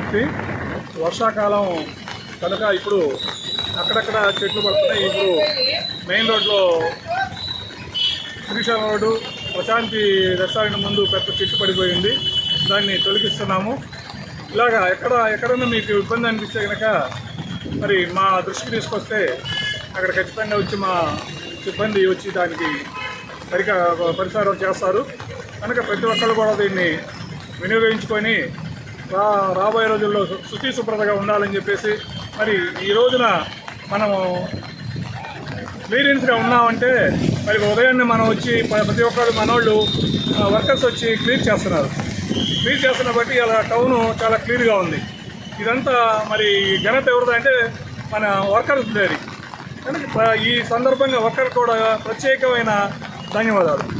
వ్యాప్తి. వర్షాకాలం కనుక ఇప్పుడు అక్కడక్కడ చెట్లు పడుతున్నాయి. ఇప్పుడు మెయిన్ రోడ్లో శ్రీశైలం రోడ్డు ప్రశాంతి రెస్టారెంట్ ముందు పెద్ద చెట్టు పడిపోయింది. దాన్ని తొలగిస్తున్నాము. ఇలాగా ఎక్కడ ఎక్కడన్నా మీకు ఇబ్బంది అనిపిస్తే కనుక మరి మా దృష్టికి తీసుకొస్తే అక్కడ ఖచ్చితంగా వచ్చి మా సిబ్బంది వచ్చి దానికి సరిగా పరిసారం చేస్తారు. కనుక ప్రతి ఒక్కళ్ళు కూడా దీన్ని వినియోగించుకొని రాబోయే రోజుల్లో శుచి శుభ్రతగా ఉండాలని చెప్పేసి మరి ఈ రోజున మనము క్లీనెన్స్గా ఉన్నామంటే మరి ఉదయాన్నే మనం వచ్చి ప్రతి ఒక్కరు మనోళ్ళు వర్కర్స్ వచ్చి క్లీన్ చేస్తున్నారు. క్లీన్ చేస్తున్న బట్టి అలా టౌన్ చాలా క్లీన్గా ఉంది. ఇదంతా మరి ఘనత ఎవరిది అంటే మన వర్కర్స్ అది. కనుక ఈ సందర్భంగా వర్కర్ కూడా ప్రత్యేకమైన ధన్యవాదాలు.